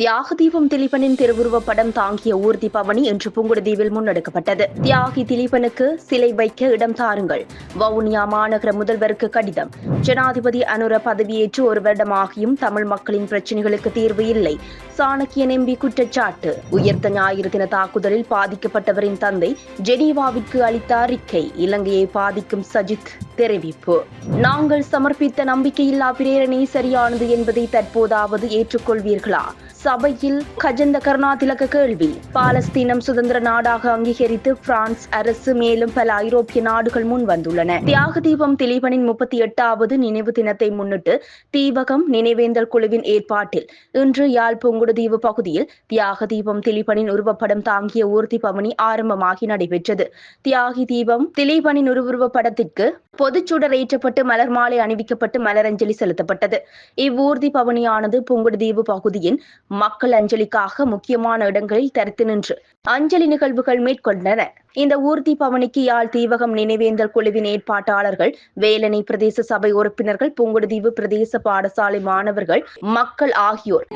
தியாக தீபம் திலீபனின் திருவுருவப் படம் தாங்கிய ஊர்தி பவனி இன்று புங்குடுதீவில் முன்னெடுக்கப்பட்டது. தியாகி திலீபனுக்கு சிலை வைக்க இடம் தாருங்கள். வவுனியா மாநகர முதல்வருக்கு கடிதம். ஜனாதிபதி அனுர பதவியேற்று ஒரு வருடமாகியும் தமிழ் மக்களின் பிரச்சினைகளுக்கு தீர்வு இல்லை. சாணக்கியன் எம்பி குற்றச்சாட்டு. உயர்த்த ஞாயிறு தின தாக்குதலில் பாதிக்கப்பட்டவரின் தந்தை ஜெனீவாவிற்கு அளித்த அறிக்கை. இலங்கையை பாதிக்கும் சஜித் தெரிவிப்பு. நாங்கள் சமர்ப்பித்த நம்பிக்கையில்லா பிரேரணை சரியானது என்பதை தற்போதாவது ஏற்றுக்கொள்வீர்களா? சபையில் கஜந்த கருணாதிலக கேள்வி. பாலஸ்தீனம் சுதந்திர நாடாக அங்கீகரித்து பிரான்ஸ் அரசு மேலும் பல ஐரோப்பிய நாடுகள் முன் வந்துள்ளன. தியாக தீபம் திலீபனின் முப்பத்தி எட்டாவது நினைவு தினத்தை முன்னிட்டு தீபகம் நினைவேந்தல் குழுவின் ஏற்பாட்டில் இன்று யாழ் புங்குடுதீவு பகுதியில் தியாக தீபம் திலீபனின் உருவப்படம் தாங்கிய ஊர்தி பவனி ஆரம்பமாகி நடைபெற்றது. தியாகி தீபம் திலீபனின் உருவ பொதுச்சுடர் ஏற்றப்பட்டு மலர் மாலை அணிவிக்கப்பட்டு மலரஞ்சலி செலுத்தப்பட்டது. இவ்வூர்தி பவனியானது புங்குடுதீவு பகுதியின் மக்கள் அஞ்சலிக்காக முக்கியமான இடங்களில் தரித்து நின்று அஞ்சலி நிகழ்வுகள் மேற்கொண்டன. இந்த ஊர்தி பவனிக்கு யாழ் தீவகம் நினைவேந்தல் குழுவின் ஏற்பாட்டாளர்கள் வேலனை பிரதேச சபை உறுப்பினர்கள் புங்குடுதீவு பிரதேச பாடசாலை மாணவர்கள் மக்கள் ஆகியோர்.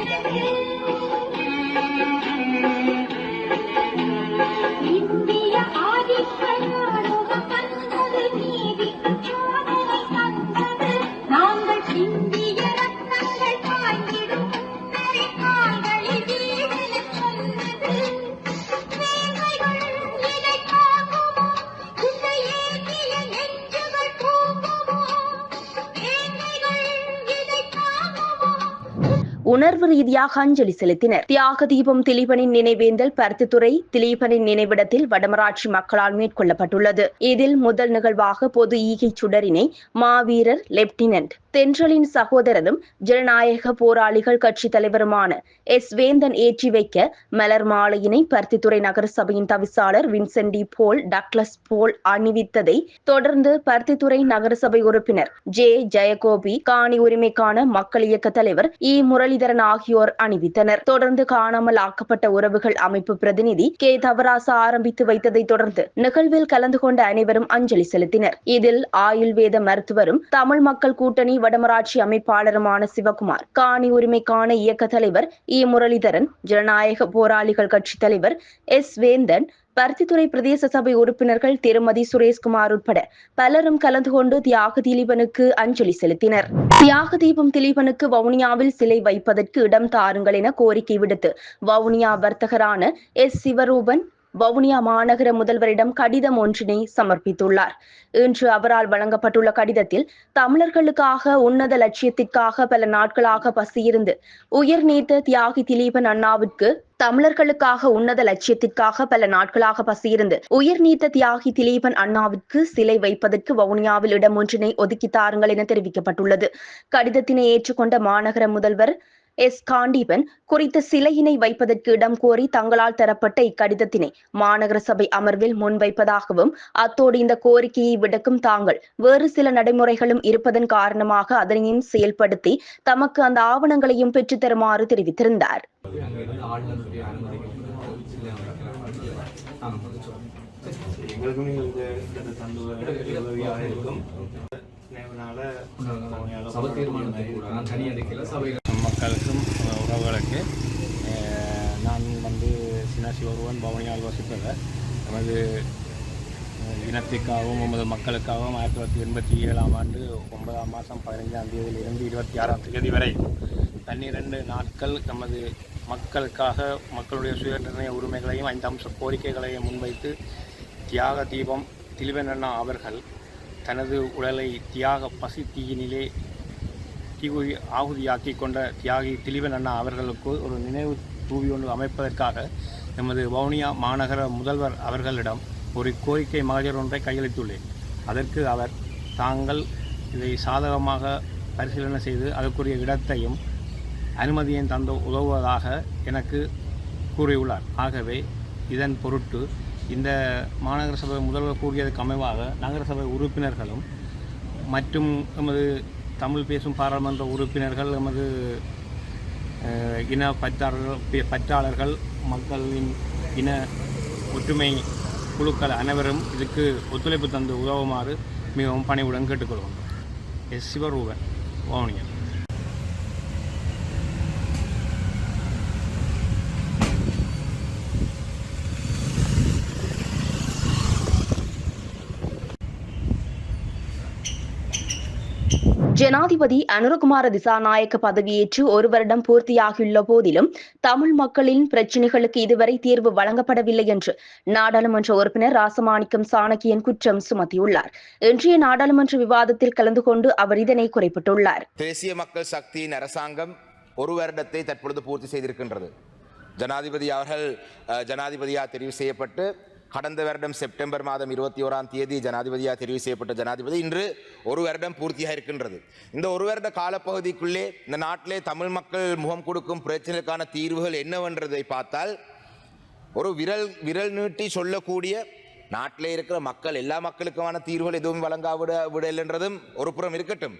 உணர்வு ரீதியாக அஞ்சலி செலுத்தினர். தியாக தீபம் திலீபனின் நினைவேந்தல் பருத்தித்துறை திலீபனின் நினைவிடத்தில் வடமராட்சி மக்களால் மேற்கொள்ளப்பட்டுள்ளது. இதில் முதல் நிகழ்வாக பொது ஈகை சுடரினை மாவீரர் லெப்டினன்ட் தென்றலின் சகோதரரும் ஜனநாயக போராளிகள் கட்சி தலைவருமான எஸ். வேந்தன் ஏற்றி வைக்க மலர் மாலையினை பருத்தித்துறை நகரசபையின் தவிசாளர் வின்சென்டி போல் டக்ளஸ் போல் அணிவித்ததை தொடர்ந்து பருத்தித்துறை நகரசபை உறுப்பினர் ஜே. ஜெயகோபி காணி உரிமைக்கான மக்கள் இயக்க தலைவர் இ. முரளிதரன் ஆகியோர் அணிவித்தனர். தொடர்ந்து காணாமல் ஆக்கப்பட்ட உறவுகள் அமைப்பு பிரதிநிதி கே. தவராசா ஆரம்பித்து வைத்ததை தொடர்ந்து நிகழ்வில் கலந்து கொண்ட அனைவரும் அஞ்சலி செலுத்தினர். இதில் ஆயுள்வேத மருத்துவரும் தமிழ் மக்கள் கூட்டணி வடமராட்சி அமைப்பாளருமான சிவகுமார் காணி உரிமைக்கான இயக்க தலைவர் இ. முரளிதரன் ஜனநாயக போராளிகள் கட்சி தலைவர் எஸ். வேந்தன் பருத்தித்துறை பிரதேச சபை உறுப்பினர்கள் திருமதி சுரேஷ்குமார் உட்பட பலரும் கலந்து கொண்டு தியாக திலீபனுக்கு அஞ்சலி செலுத்தினர். தியாக தீபம் திலீபனுக்கு வவுனியாவில் சிலை வைப்பதற்கு இடம் தாருங்கள் என கோரிக்கை விடுத்து வவுனியா வர்த்தகரான எஸ். சிவரூபன் வவுனியா மாநகர முதல்வரிடம் கடிதம் ஒன்றினை சமர்ப்பித்துள்ளார். இன்று அவரால் வழங்கப்பட்டுள்ள கடிதத்தில் தமிழர்களுக்காக உன்னத லட்சியத்திற்காக பல நாட்களாக பசியிருந்து உயிர் நீத்த தியாகி திலீபன் அண்ணாவிற்கு தமிழர்களுக்காக உன்னத லட்சியத்திற்காக பல நாட்களாக பசியிருந்து உயிர் நீத்த தியாகி திலீபன் அண்ணாவிற்கு சிலை வைப்பதற்கு வவுனியாவில் இடம் ஒன்றினை ஒதுக்கி தாருங்கள் என தெரிவிக்கப்பட்டுள்ளது. கடிதத்தினை ஏற்றுக்கொண்ட மாநகர முதல்வர் எஸ். காண்டீபன் குறித்த சிலையினை வைப்பதற்கு இடம் கோரி தங்களால் தரப்பட்ட இக்கடிதத்தினை மாநகர சபை அமர்வில் முன்வைப்பதாகவும் அத்தோடு இந்த கோரிக்கையை விடுக்கும் தாங்கள் வேறு சில நடைமுறைகளும் இருப்பதன் காரணமாக அதனையும் செயல்படுத்தி தமக்கு அந்த ஆவணங்களையும் பெற்றுத் தருமாறு தெரிவித்திருந்தார். சபை தீர்மானத்தை கூட நான் தனியாக இருக்கல சபையில் மக்களுக்கும் உறவுகளுக்கு நான் வந்து சினாசி ஒருவன் பவனியால் வசிப்பவர் நமது இனத்திற்காகவும் நமது மக்களுக்காகவும் ஆயிரத்தி தொள்ளாயிரத்தி எண்பத்தி ஏழாம் ஆண்டு ஒன்பதாம் மாதம் பதினைஞ்சாம் தேதியிலிருந்து இருபத்தி ஆறாம் தேதி வரை பன்னிரெண்டு நாட்கள் நமது மக்களுக்காக மக்களுடைய சுயநிர்ணய உரிமைகளையும் ஐந்து அம்ச கோரிக்கைகளையும் முன்வைத்து தியாக தீபம் திலிவன் அவர்கள் தனது உடலை தியாக பசி தீயினிலே தீகுதி ஆகுதியாக்கி கொண்ட தியாகி திலீபன் அண்ணா அவர்களுக்கு ஒரு நினைவு தூவி ஒன்று அமைப்பதற்காக எமது வவுனியா மாநகர முதல்வர் அவர்களிடம் ஒரு கோரிக்கை மகஜர் ஒன்றை கையளித்துள்ளேன். அதற்கு அவர் தாங்கள் இதை சாதகமாக பரிசீலனை செய்து அதற்குரிய இடத்தையும் அனுமதியையும் தந்து உதவுவதாக எனக்கு கூறியுள்ளார். ஆகவே இதன் பொருட்டு இந்த மாநகர சபை முதல்வர் கூறியதற்கு அமைவாக நகரசபை உறுப்பினர்களும் மற்றும் எமது தமிழ் பேசும் பாராளுமன்ற உறுப்பினர்கள் நமது இன பற்றாளர்கள் பற்றாளர்கள் மக்களின் இன ஒற்றுமை குழுக்கள் அனைவரும் இதுக்கு ஒத்துழைப்பு தந்து உதவுமாறு மிகவும் பணிவுடன் கேட்டுக்கொள்வோம் எஸ். சிவரூபன் ஓவனியன் ஜனாதிபதி அனுரகுமார திசாநாயக்க பதவியேற்று ஒரு வருடம் பூர்த்தியாகியுள்ள போதிலும் தமிழ் மக்களின் பிரச்சினைகளுக்கு இதுவரை தீர்வு வழங்கப்படவில்லை என்று நாடாளுமன்ற உறுப்பினர் ராசமாணிக்கம் சாணக்கியன் குற்றம் சுமத்தியுள்ளார். இன்றைய நாடாளுமன்ற விவாதத்தில் கலந்து கொண்டு அவர் இதனை குறிப்பிட்டுள்ளார். தேசிய மக்கள் சக்தியின் அரசாங்கம் ஒரு வருடத்தை தற்பொழுது பூர்த்தி செய்திருக்கின்றது. ஜனாதிபதி அவர்கள் ஜனாதிபதியாக தெரிவு செய்யப்பட்டு கடந்த வருடம் செப்டம்பர் மாதம் இருபத்தி ஓராம் தேதி ஜனாதிபதியாக தெரிவு செய்யப்பட்ட ஜனாதிபதி இன்று ஒரு வருடம் பூர்த்தியாக இருக்கின்றது. இந்த ஒரு வருட காலப்பகுதிக்குள்ளே இந்த நாட்டிலே தமிழ் மக்கள் முகம் கொடுக்கும் பிரச்சனைக்கான தீர்வுகள் என்னவென்றதை பார்த்தால் ஒரு விரல் விரல் நீட்டி சொல்லக்கூடிய நாட்டிலே இருக்கிற மக்கள் எல்லா மக்களுக்குமான தீர்வுகள் எதுவும் வழங்கா விட விடலன்றதும் ஒரு புறம் இருக்கட்டும்.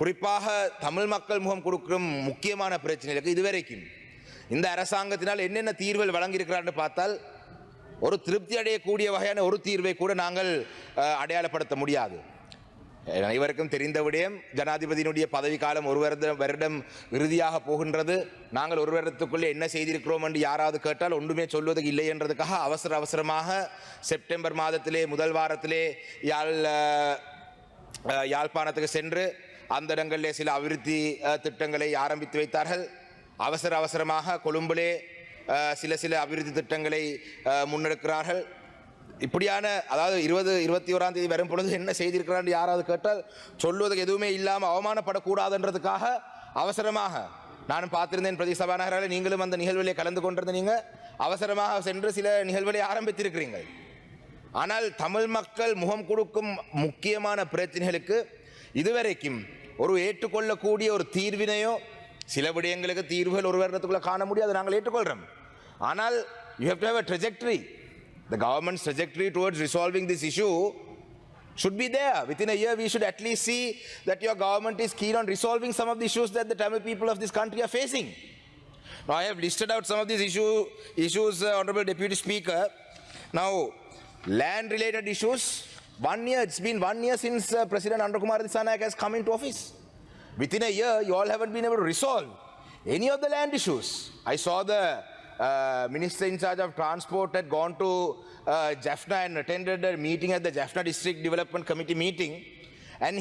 குறிப்பாக தமிழ் மக்கள் முகம் கொடுக்கும் முக்கியமான பிரச்சனைகளுக்கு இதுவரைக்கும் இந்த அரசாங்கத்தினால் என்னென்ன தீர்வுகள் வழங்கியிருக்கிறான்னு பார்த்தால் ஒரு திருப்தி அடையக்கூடிய வகையான ஒரு தீர்வை கூட நாங்கள் அடையாளப்படுத்த முடியாது. அனைவருக்கும் தெரிந்த விடயம் ஜனாதிபதியினுடைய பதவிக்காலம் ஒரு வருடம் வருடம் இறுதியாக போகின்றது. நாங்கள் ஒரு வருடத்துக்குள்ளே என்ன செய்திருக்கிறோம் என்று யாராவது கேட்டால் ஒன்றுமே சொல்வதற்கு இல்லை என்றதுக்காக அவசர அவசரமாக செப்டம்பர் மாதத்திலே முதல் வாரத்திலே யாழ் யாழ்ப்பாணத்துக்கு சென்று அந்த இடங்களிலே சில அபிவிருத்தி திட்டங்களை ஆரம்பித்து வைத்தார்கள். அவசர அவசரமாக கொழும்பிலே சில சில அபிவிருத்தி திட்டங்களை முன்னெடுக்கிறார்கள். இப்படியான அதாவது இருபது இருபத்தி ஓராம் தேதி வரும் பொழுது என்ன செய்திருக்கிறான்னு யாராவது கேட்டால் சொல்வதற்கு எதுவுமே இல்லாமல் அவமானப்படக்கூடாதுன்றதுக்காக அவசரமாக நானும் பார்த்திருந்தேன் பிரதி சபாநாயகரால் நீங்களும் அந்த நிகழ்விலே கலந்து கொண்டிருந்த நீங்கள் அவசரமாக சென்று சில நிகழ்வுகளை ஆரம்பித்திருக்கிறீர்கள். ஆனால் தமிழ் மக்கள் முகம் கொடுக்கும் முக்கியமான பிரச்சனைகளுக்கு இதுவரைக்கும் ஒரு ஏற்றுக்கொள்ளக்கூடிய ஒரு தீர்வினையோ சில விடயங்களுக்கு தீர்வுகள் ஒரு வருடத்துக்குள்ளே காண முடியாது நாங்கள் ஏற்றுக்கொள்கிறோம் ஆனால் you have to have a trajectory the government's trajectory towards resolving this issue should be there. Within a year, we should at least see that your government is keen on resolving some of the issues that the Tamil people of this country are facing. Now, I have listed out some of these issue, issues, uh, Honorable Deputy Speaker. Now, land related issues, one year, it's been one year since uh, President Andrakumar Disanayak has come into office. Within a year, you all haven't been able to resolve any of the land issues. I saw the uh, minister in charge of transport had gone to uh, Jaffna and attended a meeting at the Jaffna District Development Committee meeting, and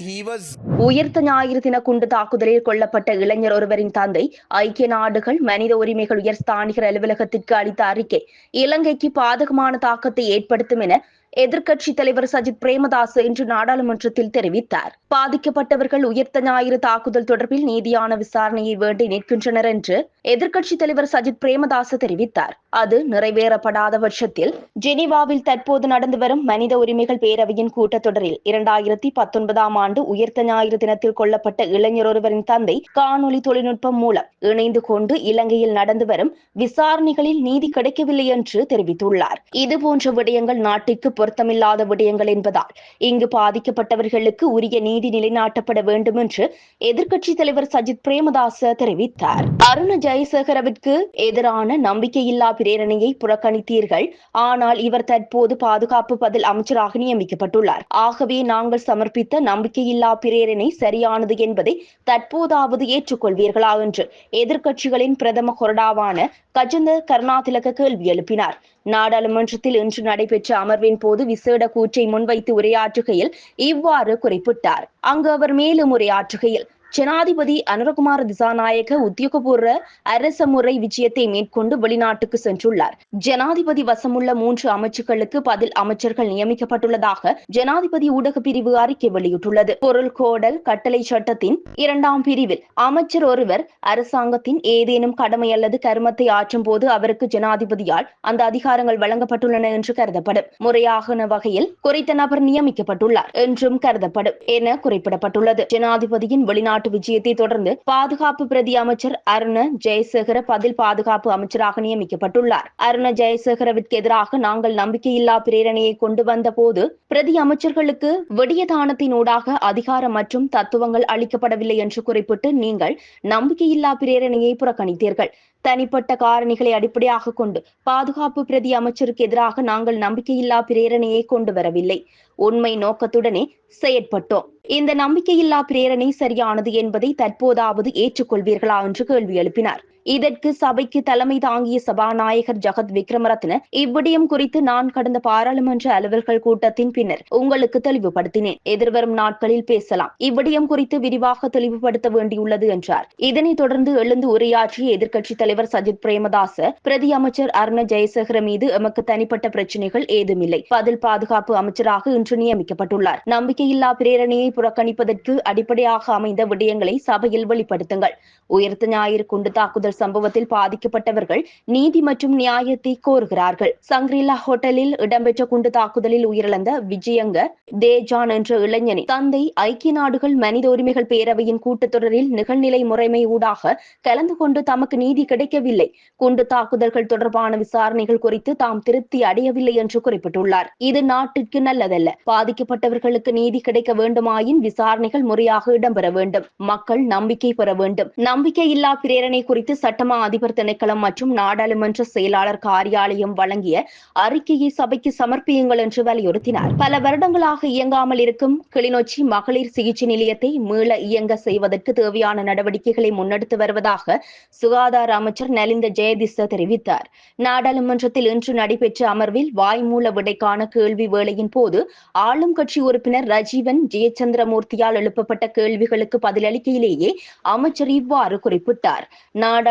உயிர்த்த ஞாயிறு தின குண்டு தாக்குதலில் கொல்லப்பட்ட இளைஞர் ஒருவரின் தந்தை ஐக்கிய நாடுகள் மனித உரிமைகள் உயர் ஸ்தானிகர் அலுவலகத்திற்கு அளித்த அறிக்கை இலங்கைக்கு பாதகமான தாக்கத்தை ஏற்படுத்தும் என எதிர்க்கட்சித் தலைவர் சஜித் பிரேமதாஸ் இன்று நாடாளுமன்றத்தில் தெரிவித்தார். பாதிக்கப்பட்டவர்கள் உயிர்த்த ஞாயிறு தாக்குதல் தொடர்பில் நீதியான விசாரணையை வேண்டி நிற்கின்றனர் என்று எதிர்க்கட்சித் தலைவர் சஜித் பிரேமதாஸ் தெரிவித்தார். அது நிறைவேறப்படாத பட்சத்தில் ஜெனீவாவில் தற்போது நடந்து வரும் மனித உரிமைகள் பேரவையின் கூட்டத்தொடரில் இரண்டாயிரத்தி பத்தொன்பதாம் ஆண்டு உயர்த்த ஞாயிறு தினத்தில் கொல்லப்பட்ட இளைஞர் ஒருவரின் தந்தை காணொலி தொழில்நுட்பம் மூலம் இணைந்து கொண்டு இலங்கையில் நடந்து வரும் விசாரணைகளில் நீதி கிடைக்கவில்லை என்று தெரிவித்துள்ளார். இதுபோன்ற விடயங்கள் நாட்டிற்கு பொருத்தமில்லாத விடயங்கள் என்பதால் இங்கு பாதிக்கப்பட்டவர்களுக்கு உரிய நீதி நிலைநாட்டப்பட வேண்டும் என்று எதிர்க்கட்சித் தலைவர் சஜித் பிரேமதாச தெரிவித்தார். அருண ஜெயசேகரவிற்கு எதிரான நம்பிக்கையில்லா பிரேரணையை புறக்கணித்தீர்கள். ஆனால் இவர் தற்போது பாதுகாப்பு பதில் அமைச்சராக நியமிக்கப்பட்டுள்ளார். ஆகவே நாங்கள் சமர்ப்பித்த நம்பிக்கையில்லா பிரேரணை சரியானது என்பதை தற்போதாவது ஏற்றுக்கொள்வீர்களா என்று எதிர்க்கட்சிகளின் பிரதம கொறடாவான கஜந்த கருணாதிலக கேள்வி எழுப்பினார். நாடாளுமன்றத்தில் இன்று நடைபெற்ற அமர்வின் போது விசேட கூற்றை முன்வைத்து உரையாற்றுகையில் இவ்வாறு குறிப்பிட்டார். அங்கு அவர் மேலும் உரையாற்றுகையில் ஜனாதிபதி அனுரகுமார திசாநாயக்க உத்தியோகபூர்வ அரச முறை விஜயத்தை மேற்கொண்டு வெளிநாட்டுக்கு சென்றுள்ளார். ஜனாதிபதி வசமுள்ள மூன்று அமைச்சுக்களுக்கு பதில் அமைச்சர்கள் நியமிக்கப்பட்டுள்ளதாக ஜனாதிபதி ஊடக பிரிவு அறிக்கை வெளியிட்டுள்ளது. பொருள் கோடல் கட்டளை சட்டத்தின் இரண்டாம் பிரிவில் அமைச்சர் ஒருவர் அரசாங்கத்தின் ஏதேனும் கடமை அல்லது கருமத்தை ஆற்றும் போது அவருக்கு ஜனாதிபதியால் அந்த அதிகாரங்கள் வழங்கப்பட்டுள்ளன என்று கருதப்படும். முறையாகன வகையில் குறித்த நபர் நியமிக்கப்பட்டுள்ளார் என்றும் கருதப்படும் என குறிப்பிடப்பட்டுள்ளது. ஜனாதிபதியின் வெளிநாட்டு விஜயத்தை தொடர்ந்து பாதுகாப்பு பிரதி அமைச்சர் அருண ஜெயசேகர பதில் பாதுகாப்பு அமைச்சராக நியமிக்கப்பட்டுள்ளார். அருண ஜெயசேகரவிற்கு எதிராக நாங்கள் நம்பிக்கையில்லா பிரேரணையை கொண்டு வந்த போது பிரதி அமைச்சர்களுக்கு விடியதானத்தினூடாக அதிகாரம் மற்றும் தத்துவங்கள் அளிக்கப்படவில்லை என்று குறிப்பிட்டு நீங்கள் நம்பிக்கையில்லா பிரேரணையை புறக்கணித்தீர்கள். தனிப்பட்ட காரணிகளை அடிப்படையாக கொண்டு பாதுகாப்பு பிரதி அமைச்சருக்கு எதிராக நாங்கள் நம்பிக்கையில்லா பிரேரணையை கொண்டு வரவில்லை. உண்மை நோக்கத்துடனே செயற்பட்டோம். இந்த நம்பிக்கையில்லா பிரேரணை சரியானது என்பதை தற்போதாவது ஏற்றுக்கொள்வீர்களா என்று கேள்வி எழுப்பினார். இதற்கு சபைக்கு தலைமை தாங்கிய சபாநாயகர் ஜகத் விக்ரமரத்ன இவ்விடயம் குறித்து நான் கடந்த பாராளுமன்ற அலுவல்கள் கூட்டத்தின் பின்னர் உங்களுக்கு தெளிவுபடுத்தினேன். எதிர்வரும் நாட்களில் பேசலாம். இவ்விடயம் குறித்து விரிவாக தெளிவுபடுத்த வேண்டியுள்ளது என்றார். இதனைத் தொடர்ந்து எழுந்து உரையாற்றிய எதிர்க்கட்சித் தலைவர் சஜித் பிரேமதாச பிரதி அமைச்சர் அருண ஜெயசேகர மீது எமக்கு தனிப்பட்ட பிரச்சினைகள் ஏதுமில்லை. பதில் பாதுகாப்பு அமைச்சராக இன்று நியமிக்கப்பட்டுள்ளார். நம்பிக்கையில்லா பிரேரணையை புறக்கணிப்பதற்கு அடிப்படையாக அமைந்த விடயங்களை சபையில் வெளிப்படுத்துங்கள். உயர்த்த ஞாயிறு குண்டு தாக்குதல் சம்பவத்தில் பாதிக்கப்பட்டவர்கள் நீதி மற்றும் நியாயத்தை கோருகிறார்கள். சங்க்ரிலா ஹோட்டலில் இடம்பெற்ற குண்டு தாக்குதலில் உயிரிழந்த விஜயங்க தேஜான் என்ற இளைஞனை தந்தை ஐக்கிய நாடுகள் மனித உரிமைகள் பேரவையின் கூட்டத்தொடரில் நிகழ்நிலை முறைமை ஊடாக கலந்து கொண்டு தமக்கு நீதி கிடைக்கவில்லை. குண்டு தாக்குதல்கள் தொடர்பான விசாரணைகள் குறித்து தாம் திருப்தி அடையவில்லை என்று குறிப்பிட்டுள்ளார். இது நாட்டிற்கு நல்லதல்ல. பாதிக்கப்பட்டவர்களுக்கு நீதி கிடைக்க வேண்டுமாயின் விசாரணைகள் முறையாக இடம்பெற வேண்டும். மக்கள் நம்பிக்கை பெற வேண்டும். நம்பிக்கை இல்லா பிரேரணை குறித்து சட்டமா அதிபர் திணைக்களம் மற்றும் நாடாளுமன்ற செயலாளர் காரியாலயம் வழங்கிய அறிக்கையை சபைக்கு சமர்ப்பியுங்கள் என்று வலியுறுத்தினார். பல வருடங்களாக இயங்காமல் இருக்கும் கிளிநொச்சி மகளிர் சிகிச்சை நிலையத்தை மீள இயங்க செய்வதற்கு தேவையான நடவடிக்கைகளை முன்னெடுத்து வருவதாக சுகாதார அமைச்சர் நலிந்த ஜெயதிச தெரிவித்தார். நாடாளுமன்றத்தில் இன்று நடைபெற்ற அமர்வில் வாய்மூல விடைக்கான கேள்வி வேளையின் போது ஆளும் கட்சி உறுப்பினர் ரஜீவன் ஜெயச்சந்திரமூர்த்தியால் எழுப்பப்பட்ட கேள்விகளுக்கு பதிலளிக்கையிலேயே அமைச்சர் இவ்வாறு குறிப்பிட்டார்.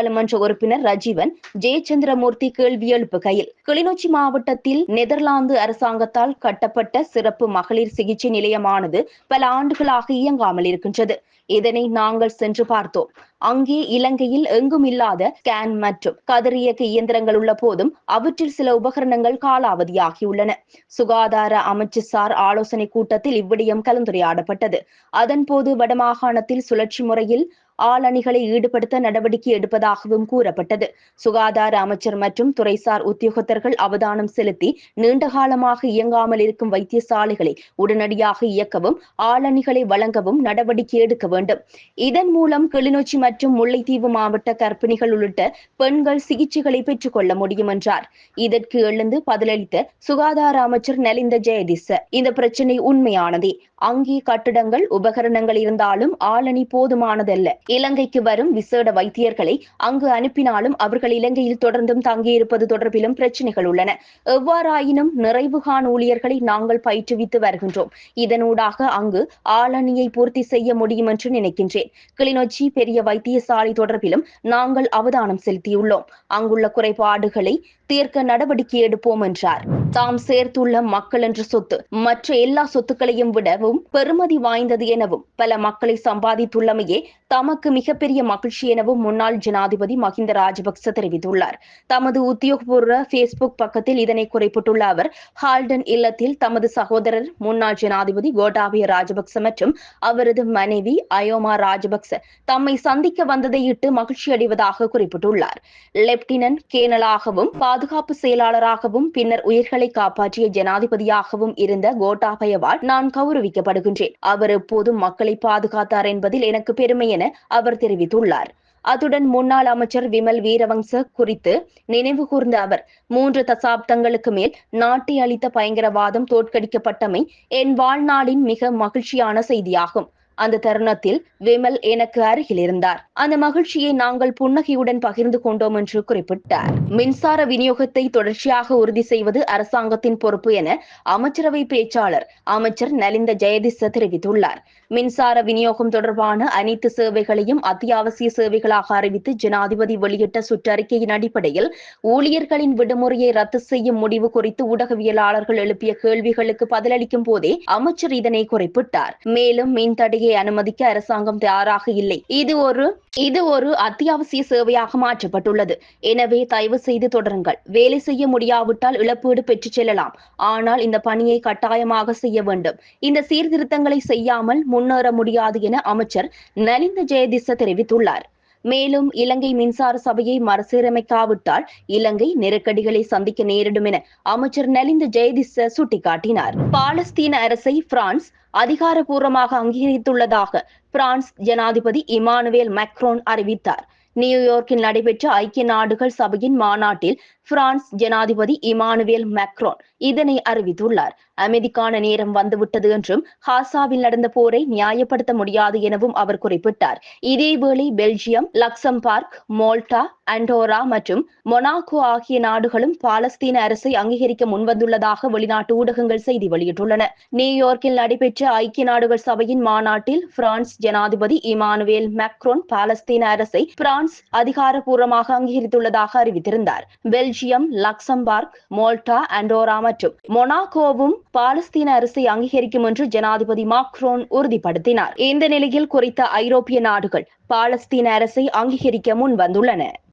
நாடாளுமன்ற உறுப்பினர் ரஜீவன் ஜெயச்சந்திரமூர்த்தி கேள்வி எழுப்புகையில் கிளிநொச்சி மாவட்டத்தில் நெதர்லாந்து அரசாங்கத்தால் கட்டப்பட்ட சிறப்பு மகளிர் சிகிச்சை நிலையமானது பல ஆண்டுகளாக இயங்காமல் இருக்கின்றது. இதனை நாங்கள் சென்று பார்த்தோம். அங்கே இலங்கையில் எங்கும் இல்லாத ஸ்கேன் மற்றும் கதிரியக்க இயந்திரங்கள் உள்ள போதும் அவற்றில் சில உபகரணங்கள் காலாவதியாகியுள்ளன. சுகாதார அமைச்சு சார் ஆலோசனை கூட்டத்தில் இவ்விடயம் கலந்துரையாடப்பட்டது. அதன்போது வடமாகாணத்தில் சுழற்சி முறையில் ஆளணிகளை ஈடுபடுத்த நடவடிக்கை எடுப்பதாகவும் கூறப்பட்டது. சுகாதார அமைச்சர் மற்றும் துறைசார் உத்தியோகத்தர்கள் அவதானம் செலுத்தி நீண்ட காலமாக இயங்காமல் இருக்கும் வைத்தியசாலைகளை உடனடியாக இயக்கவும் ஆளணிகளை வழங்கவும் நடவடிக்கை எடுக்க வேண்டும். இதன் மூலம் கிளிநொச்சி மற்றும் முல்லைத்தீவு மாவட்ட கர்ப்பிணிகள் உள்ளிட்ட பெண்கள் சிகிச்சைகளை பெற்றுக் கொள்ள முடியும் என்றார். இதற்கு எழுந்து பதிலளித்த சுகாதார அமைச்சர் நலிந்த ஜெயதிச இந்த பிரச்சினை உண்மையானதே. அங்கே கட்டிடங்கள் உபகரணங்கள் இருந்தாலும் ஆளணி போதுமானதல்ல. இலங்கைக்கு வரும் விசேட வைத்தியர்களை அங்கு அனுப்பினாலும் அவர்கள் இலங்கையில் தொடர்ந்தும் தங்கியிருப்பது தொடர்பிலும் பிரச்சினைகள் உள்ளன. எவ்வாறாயினும் நிறைவுகான் ஊழியர்களை நாங்கள் பயிற்றுவித்து வருகின்றோம். இதனூடாக அங்கு ஆளணியை பூர்த்தி செய்ய முடியும் என்று நினைக்கின்றேன். கிளிநொச்சி பெரிய வைத்தியசாலை தொடர்பிலும் நாங்கள் அவதானம் செலுத்தியுள்ளோம். அங்குள்ள குறைபாடுகளை தீர்க்க நடவடிக்கை எடுப்போம் என்றார். தாம் சேர்த்துள்ள மக்கள் என்ற சொத்து மற்ற எல்லா சொத்துக்களையும் விடவும் பெருமதி வாய்ந்தது எனவும் பல மக்களை சம்பாதித்துள்ளமையே தமக்கு மிகப்பெரிய மகிழ்ச்சி எனவும் முன்னாள் ஜனாதிபதி மஹிந்த ராஜபக்ச தெரிவித்துள்ளார். தமது உத்தியோகபூர்வ பேஸ்புக் பக்கத்தில் இதனை குறிப்பிட்டுள்ள அவர் ஹால்டன் இல்லத்தில் தமது சகோதரர் முன்னாள் ஜனாதிபதி கோட்டாபய ராஜபக்ச மற்றும் அவரது மனைவி அயோமா ராஜபக்ச தம்மை சந்திக்க வந்ததையிட்டு மகிழ்ச்சி அடைவதாக குறிப்பிட்டுள்ளார். லெப்டினன்ட் கேனலாகவும் பாதுகாப்பு பாதுகாப்பு செயலாளராகவும் பின்னர் உயிர்களை காப்பாற்றிய ஜனாதிபதியாகவும் இருந்த கோட்டாபயவால் நான் கௌரவிக்கப்படுகின்றேன். அவர் எப்போதும் மக்களை பாதுகாத்தார் என்பதில் எனக்கு பெருமை என அவர் தெரிவித்துள்ளார். அத்துடன் முன்னாள் அமைச்சர் விமல் வீரவங்ச குறித்து நினைவு கூர்ந்த அவர் மூன்று தசாப்தங்களுக்கு மேல் நாட்டை அளித்த பயங்கரவாதம் தோற்கடிக்கப்பட்டமை என் வாழ்நாளின் மிக மகிழ்ச்சியான செய்தியாகும். அந்த தருணத்தில் விமல் எனக்கு அருகில் இருந்தார். அந்த மகிழ்ச்சியை நாங்கள் புன்னகையுடன் பகிர்ந்து கொண்டோம் என்று குறிப்பிட்டார். மின்சார விநியோகத்தை தொடர்ச்சியாக உறுதி செய்வது அரசாங்கத்தின் பொறுப்பு என அமைச்சரவை பேச்சாளர் அமைச்சர் நலிந்த ஜெயதிச தெரிவித்துள்ளார். மின்சார விநியோகம் தொடர்பான அனைத்து சேவைகளையும் அத்தியாவசிய சேவைகளாக அறிவித்து ஜனாதிபதி வெளியிட்ட சுற்றறிக்கையின் அடிப்படையில் ஊழியர்களின் விடுமுறையை ரத்து செய்யும் முடிவு குறித்து ஊடகவியலாளர்கள் எழுப்பிய கேள்விகளுக்கு பதிலளிக்கும் போதே அமைச்சர் இதனை குறிப்பிட்டார். மேலும் மின் தடையை அனுமதிக்க அரசாங்கம் தயாராக இல்லை. இது ஒரு இது ஒரு அத்தியாவசிய சேவையாக மாற்றப்பட்டுள்ளது. எனவே தயவு செய்து தொடருங்கள். வேலை செய்ய முடியாவிட்டால் இழப்பீடு பெற்றுச் செல்லலாம். ஆனால் இந்த பணியை கட்டாயமாக செய்ய வேண்டும். இந்த சீர்திருத்தங்களை செய்யாமல் முன் முன்னேற முடியாது என அமைச்சர் நலிந்த ஜெயதிச தெரிவித்துள்ளார். மேலும் இலங்கை மின்சார சபையை மறுசீரமைக்காவிட்டால் இலங்கை நெருக்கடிகளை சந்திக்க நேரிடும் என அமைச்சர் நலிந்த ஜெயதிச சுட்டிக்காட்டினார். பாலஸ்தீன அரசை பிரான்ஸ் அதிகாரப்பூர்வமாக அங்கீகரித்துள்ளதாக பிரான்ஸ் ஜனாதிபதி இமானுவேல் மேக்ரோன் அறிவித்தார். நியூயார்க்கில் நடைபெற்ற ஐக்கிய நாடுகள் சபையின் மாநாட்டில் பிரான்ஸ் ஜனாதிபதி இமானுவேல் மேக்ரோன் இதனை அறிவித்துள்ளார். அமைதிக்கான நேரம் வந்துவிட்டது என்றும் ஹாசாவில் நடந்த போரை நியாயப்படுத்த முடியாது எனவும் அவர் குறிப்பிட்டார். இதேவேளை பெல்ஜியம் லக்சம்பர்க் மோல்டா அண்டோரா மற்றும் மொனாகோ ஆகிய நாடுகளும் பாலஸ்தீன அரசை அங்கீகரிக்க முன்வந்துள்ளதாக வெளிநாட்டு ஊடகங்கள் செய்தி வெளியிட்டுள்ளன. நியூயார்க்கில் நடைபெற்ற ஐக்கிய நாடுகள் சபையின் மாநாட்டில் பிரான்ஸ் ஜனாதிபதி இமானுவேல் மேக்ரோன் பாலஸ்தீன அரசை பிரான்ஸ் அதிகாரப்பூர்வமாக அங்கீகரித்துள்ளதாக அறிவித்திருந்தார். பெல்ஜியம் லக்சம்பர்க் மோல்டா அண்டோரா மற்றும் மொனாகோவும் பாலஸ்தீன அரசை அங்கீகரிக்கும் என்று ஜனாதிபதி மாக்ரோன் உறுதிப்படுத்தினார். இந்த நிலையில் குறித்த ஐரோப்பிய நாடுகள் பாலஸ்தீன அரசை அங்கீகரிக்க முன் வந்துள்ளன